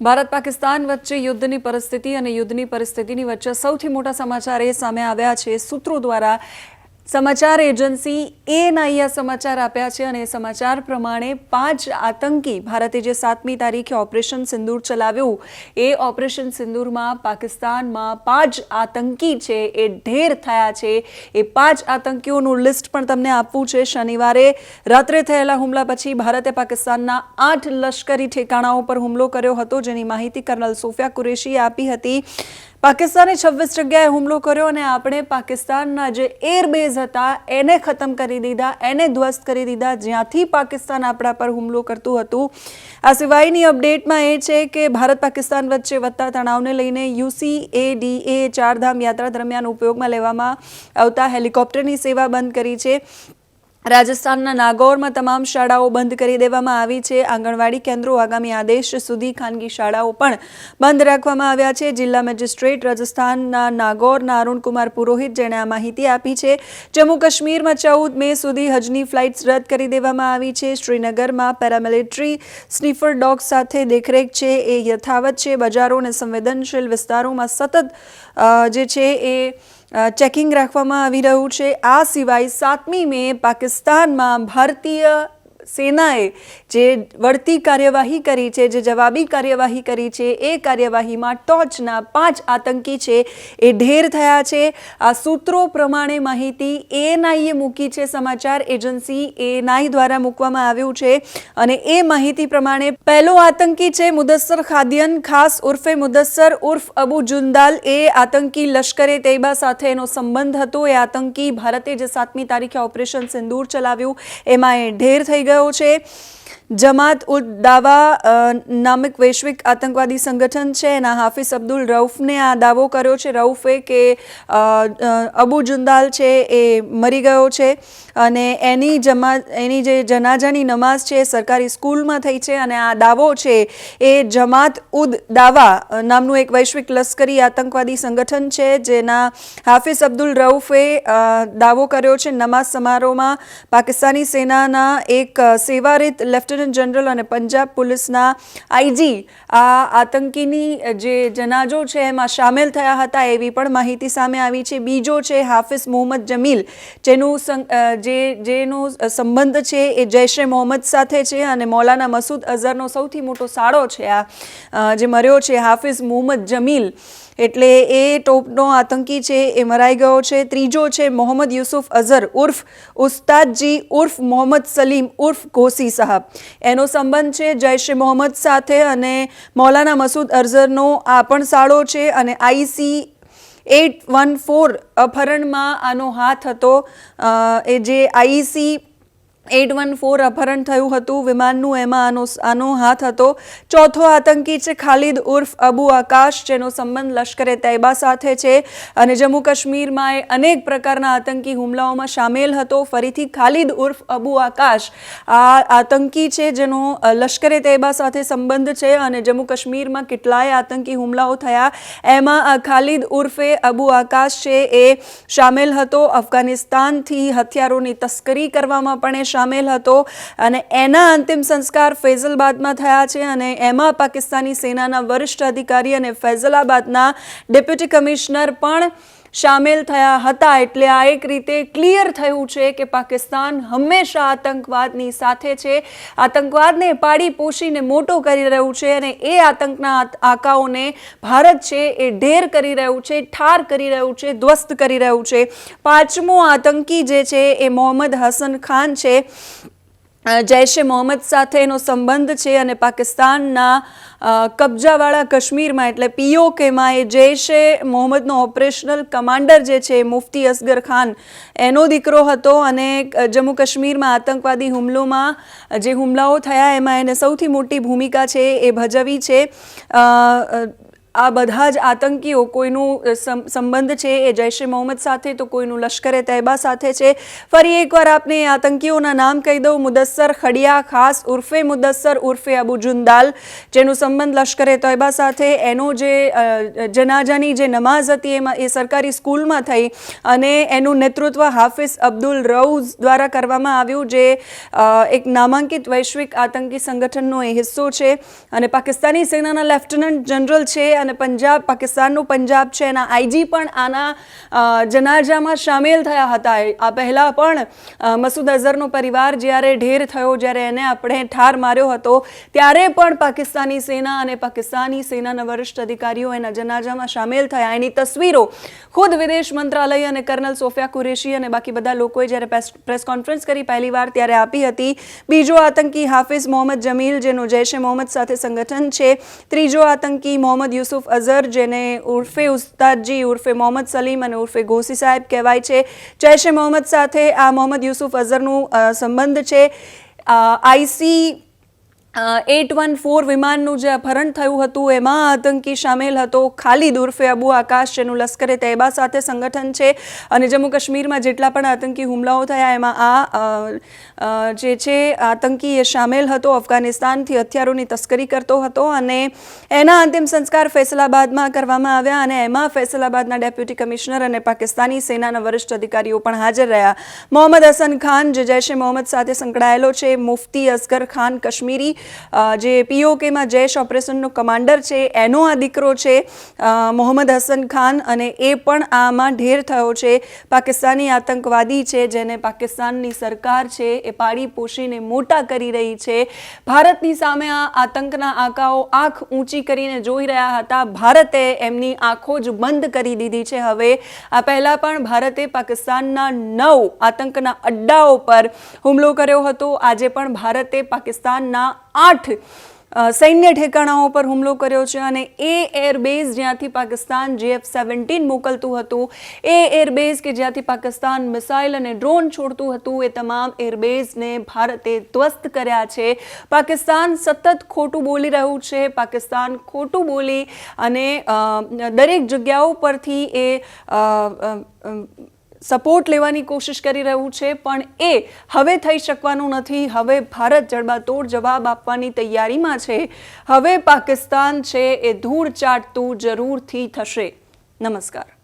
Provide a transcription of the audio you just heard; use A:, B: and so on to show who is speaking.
A: ભારત પાકિસ્તાન વચ્ચે યુદ્ધની પરિસ્થિતિ અને યુદ્ધની પરિસ્થિતિની વચ્ચે સૌથી મોટા સમાચાર એ સામે આવ્યા છે. સૂત્રો દ્વારા સમાચાર એજન્સી એએનઆઈએ સમાચાર આપ્યા છે અને સમાચાર પ્રમાણે પાંચ આતંકી ભારતે જે સાતમી તારીખે ઓપરેશન સિંદૂર ચલાવ્યું, એ ઓપરેશન સિંદૂરમાં પાકિસ્તાનમાં પાંચ આતંકી છે, એ ઢેર થયા છે. એ પાંચ આતંકીઓનું લિસ્ટ પણ તમને આપવું છે. શનિવારે રાત્રે થયેલા હુમલા પછી ભારતે પાકિસ્તાનના આઠ લશ્કરી ઠેકાણાઓ પર હુમલો કર્યો હતો, જેની માહિતી કર્નલ સોફિયા કુરેશીએ આપી હતી. પાકિસ્તાને છવ્વીસ જગ્યાએ હુમલો કર્યો અને આપણે પાકિસ્તાનના જે એરબેઝ હતા, એને ખતમ કરી દીધા, એને ધ્વસ્ત કરી દીધા, જ્યાંથી પાકિસ્તાન આપણા પર હુમલો કરતું હતું. આ સિવાયની અપડેટમાં એ છે કે ભારત પાકિસ્તાન વચ્ચે વધતા તણાવને લઈને યુસીએડીએ ચારધામ યાત્રા દરમિયાન ઉપયોગમાં લેવામાં આવતા હેલિકોપ્ટરની સેવા બંધ કરી છે. રાજસ્થાનના નાગૌરમાં તમામ શાળાઓ બંધ કરી દેવામાં આવી છે. આંગણવાડી કેન્દ્રો આગામી આદેશ સુધી ખાનગી શાળાઓ પણ બંધ રાખવામાં આવ્યા છે. જિલ્લા મેજિસ્ટ્રેટ રાજસ્થાનના નાગૌરના અરુણકુમાર પુરોહિત જેણે આ માહિતી આપી છે. જમ્મુ કાશ્મીરમાં ચૌદ મે સુધી હજની ફ્લાઇટ્સ રદ કરી દેવામાં આવી છે. શ્રીનગરમાં પેરામિલિટરી સ્નીફર ડોગ સાથે દેખરેખ છે. એ યથાવત છે. બજારો અને સંવેદનશીલ વિસ્તારોમાં સતત જે છે એ ચેકિંગ રાખવામાં આવી રહ્યું છે. આ સિવાય સાતમી મે પાકિસ્તાનમાં ભારતીય સેનાએ જે વળતી કાર્યવાહી કરી છે, જે જવાબી કાર્યવાહી કરી છે, એ કાર્યવાહીમાં ટોચના પાંચ આતંકી છે, એ ઢેર થયા છે. આ સૂત્રો પ્રમાણે માહિતી એએનઆઈએ મૂકી છે, સમાચાર એજન્સી એએનઆઈ દ્વારા મૂકવામાં આવ્યું છે. અને એ માહિતી પ્રમાણે પહેલો આતંકી છે મુદસ્સર ખાદિયન, ખાસ ઉર્ફે મુદસ્સર ઉર્ફ અબુ જુંદાલ. એ આતંકી લશ્કરે તૈબા સાથે એનો સંબંધ હતો. એ આતંકી ભારતે જે સાતમી તારીખે ઓપરેશન સિંદૂર ચલાવ્યું, એમાં એ ઢેર થઈ ગયો. છે. જમાત ઉદ દાવા નામક વૈશ્વિક આતંકવાદી સંગઠન છે. એના હાફિઝ અબ્દુલ રઉફને આ દાવો કર્યો છે રઉફે કે અબુ જુંદાલ છે એ મરી ગયો છે અને એની જમા, એની જે જનાજાની નમાઝ છે સરકારી સ્કૂલમાં થઈ છે અને આ દાવો છે એ જમાત ઉદ દાવા નામનું એક વૈશ્વિક લશ્કરી આતંકવાદી સંગઠન છે જેના હાફિઝ અબ્દુલ રઉફે દાવો કર્યો છે નમાઝ સમારોહમાં પાકિસ્તાની સેનાના એક સેવારીત લેફ્ટનન્ટ જનરલ અને પંજાબ પોલીસના આઈજી આ આતંકીની જે જનાજો છે એમાં સામેલ થયા હતા એવી પણ માહિતી સામે આવી છે. બીજો છે હાફિઝ મોહમ્મદ જમીલ, જેનું જે, જેનો સંબંધ છે એ જૈશ એ મોહમ્મદ સાથે છે અને મૌલાના મસૂદ અઝહરનો સૌથી મોટો સાળો છે આ જે મર્યો છે હાફિઝ મોહમ્મદ જમીલ. એટલે એ ટોપનો આતંકી છે, એ મરાઈ ગયો છે. ત્રીજો છે મોહમ્મદ યુસુફ અઝર ઉર્ફ, ઉસ્તાદજી ઉર્ફ મોહમ્મદ સલીમ ઉર્ફ ઘોસી સાહબ. એનો સંબંધ છે જૈશ એ મોહમ્મદ સાથે અને મૌલાના મસૂદ અઝરનો આ પણ સાળો છે અને આઈસી એટ વન ફોર અપહરણમાં આનો હાથ હતો. એ જે આઈસી એટ વન ફોર અપહરણ થયું હતું. વિમાનનું એમાં આનો આનો હાથ હતો. ચોથો આતંકી છે ખાલિદ ઉર્ફ અબુ આકાશ, જેનો સંબંધ લશ્કરે તૈબા સાથે છે અને જમ્મુ કાશ્મીરમાં એ અનેક પ્રકારના આતંકી હુમલાઓમાં સામેલ હતો. ફરીથી ખાલિદ ઉર્ફ અબુ આકાશ આ આતંકી છે જેનો લશ્કરે તૈબા સાથે સંબંધ છે અને જમ્મુ કાશ્મીરમાં કેટલાય આતંકી હુમલાઓ થયા. એમાં ખાલિદ ઉર્ફે અબુ આકાશ છે એ સામેલ હતો. અફઘાનિસ્તાનથી હથિયારોની તસ્કરી કરવામાં પણ એ સામેલ હતો અને એના અંતિમ સંસ્કાર ફૈઝલબાદમાં થયા છે અને એમાં પાકિસ્તાની સેનાના વરિષ્ઠ અધિકારી અને ફૈઝલાબાદના ડેપ્યુટી કમિશનર પણ સામેલ થયા હતા એટલે આ એક રીતે ક્લિયર થયું છે કે પાકિસ્તાન હંમેશા આતંકવાદની સાથે છે. આતંકવાદને પાડી પોષીને મોટો કરી રહ્યું છે અને એ આતંકના આત- આકાઓને ભારત છે એ ઢેર કરી રહ્યું છે, ઠાર કરી રહ્યું છે, ધ્વસ્ત કરી રહ્યું છે. પાંચમો આતંકી જે છે એ મોહમ્મદ હસન ખાન છે. જૈશ એ મોહમ્મદ સાથે એનો સંબંધ છે અને પાકિસ્તાનના કબજાવાળા કાશ્મીરમાં એટલે પીઓકેમાં એ જૈશ એ મોહમ્મદનો ઓપરેશનલ કમાન્ડર જે છે મુફતી અસગર ખાન, એનો દીકરો હતો અને જમ્મુ કાશ્મીરમાં આતંકવાદી હુમલોમાં, જે હુમલાઓ થયા એમાં એને સૌથી મોટી ભૂમિકા છે એ ભજવી છે. આ બધા જ આતંકીઓ કોઈનું સંબંધ છે એ જૈશ એ મોહમ્મદ સાથે, તો કોઈનું લશ્કરે તૈયબા સાથે છે. ફરી એકવાર આપને આતંકીઓના નામ કહી દઉં. મુદસ્સર ખડિયા, ખાસ ઉર્ફે મુદસ્સર ઉર્ફે અબુ જુંદાલ, જેનું સંબંધ લશ્કરે તૈબા સાથે, એનો જે જનાજાની જે નમાઝ હતી એમાં એ સરકારી સ્કૂલમાં થઈ અને એનું નેતૃત્વ હાફિઝ અબ્દુલ રઉઝ દ્વારા કરવામાં આવ્યું, જે એક નામાંકિત વૈશ્વિક આતંકી સંગઠનનો એ હિસ્સો છે અને પાકિસ્તાની સેનાના લેફ્ટનન્ટ જનરલ છે પંજાબ, પાકિસ્તાનનું પંજાબ છે. એના આઈજી પણ આના જનાજામાં સામેલ થયા હતા. આ પહેલાં પણ મસૂદ અઝહરનો પરિવાર જ્યારે ઢેર થયો, જ્યારે એને આપણે ઠાર માર્યો હતો, ત્યારે પણ પાકિસ્તાની સેના અને પાકિસ્તાની સેનાના વરિષ્ઠ અધિકારીઓ એના જનાજામાં સામેલ થયા. એની તસવીરો ખુદ વિદેશ મંત્રાલય અને કર્નલ સોફિયા કુરેશી અને બાકી બધા લોકોએ જ્યારે પ્રેસ કોન્ફરન્સ કરી પહેલી વાર ત્યારે આપી હતી. બીજો આતંકી હાફિઝ મોહમ્મદ જમીલ, જેનું જૈશ એ મોહમ્મદ સાથે સંગઠન છે. ત્રીજો આતંકી મોહમ્મદ યુસુફ અઝહર, જેને ઉર્ફે ઉસ્તાદજી, ઉર્ફે મોહમ્મદ સલીમ અને ઉર્ફે ગોસી સાહેબ કહેવાય છે. જૈશ મોહમ્મદ સાથે આ મોહમ્મદ યુસુફ અઝહરનું સંબંધ છે. આઈસી એટ વન ફોર વિમાનનું જે અપહરણ થયું હતું, એમાં આતંકી સામેલ હતો ખાલી ઉર્ફે અબુ આકાશ, જેનું લશ્કરે તૈબા સાથે સંગઠન છે. અને જમ્મુ કાશ્મીરમાં જેટલા પણ આતંકી હુમલાઓ થયા, એમાં આ જે છે, આતંકી એ સામેલ હતો. અફઘાનિસ્તાનથી હથિયારોની તસ્કરી કરતો હતો અને એના અંતિમ સંસ્કાર ફૈસલાબાદમાં કરવામાં આવ્યા અને એમાં ફૈસલાબાદના ડેપ્યુટી કમિશનર અને પાકિસ્તાની સેનાના વરિષ્ઠ અધિકારીઓ પણ હાજર રહ્યા. મોહમ્મદ હસન ખાન, જે જૈશ મોહમ્મદ સાથે સંકળાયેલો છે, મુફતી અસગર ખાન, કાશ્મીરી જે પીઓકેમાં જૈશ ઓપરેશનનો કમાન્ડર છે, એનો આ દીકરો છે મોહમ્મદ હસન ખાન, અને એ પણ આમાં ઢેર થયો છે. પાકિસ્તાની આતંકવાદી છે, જેને પાકિસ્તાનની સરકાર છે, એ પાડી પોષીને મોટા કરી રહી છે. ભારતની સામે આ આતંકના આંકાઓ આંખ ઊંચી કરીને જોઈ રહ્યા હતા. ભારતે એમની આંખો જ બંધ કરી દીધી છે. હવે આ પહેલાં પણ ભારતે પાકિસ્તાનના નવ આતંકના અડ્ડાઓ પર હુમલો કર્યો હતો. આજે પણ ભારતે પાકિસ્તાનના આઠ સૈન્ય ઠેકાણાઓ પર હુમલો કર્યો છે અને એ એરબેઝ જ્યાંથી પાકિસ્તાન જેએફ સેવન્ટીન મોકલતું હતું, એ એરબેઝ કે જ્યાંથી પાકિસ્તાન મિસાઇલ અને ડ્રોન છોડતું હતું, એ તમામ એરબેઝને ભારતે ધ્વસ્ત કર્યા છે. પાકિસ્તાન સતત ખોટું બોલી રહ્યું છે. પાકિસ્તાન ખોટું બોલી અને દરેક જગ્યાઓ પરથી એ સપોર્ટ લેવાની કોશિશ કરી રહ્યું છે, પણ એ હવે થઈ શકવાનું નથી. હવે ભારત જડબાતોડ જવાબ આપવાની તૈયારીમાં છે. હવે પાકિસ્તાન છે એ ધૂળ ચાટતું જરૂરથી થશે. નમસ્કાર.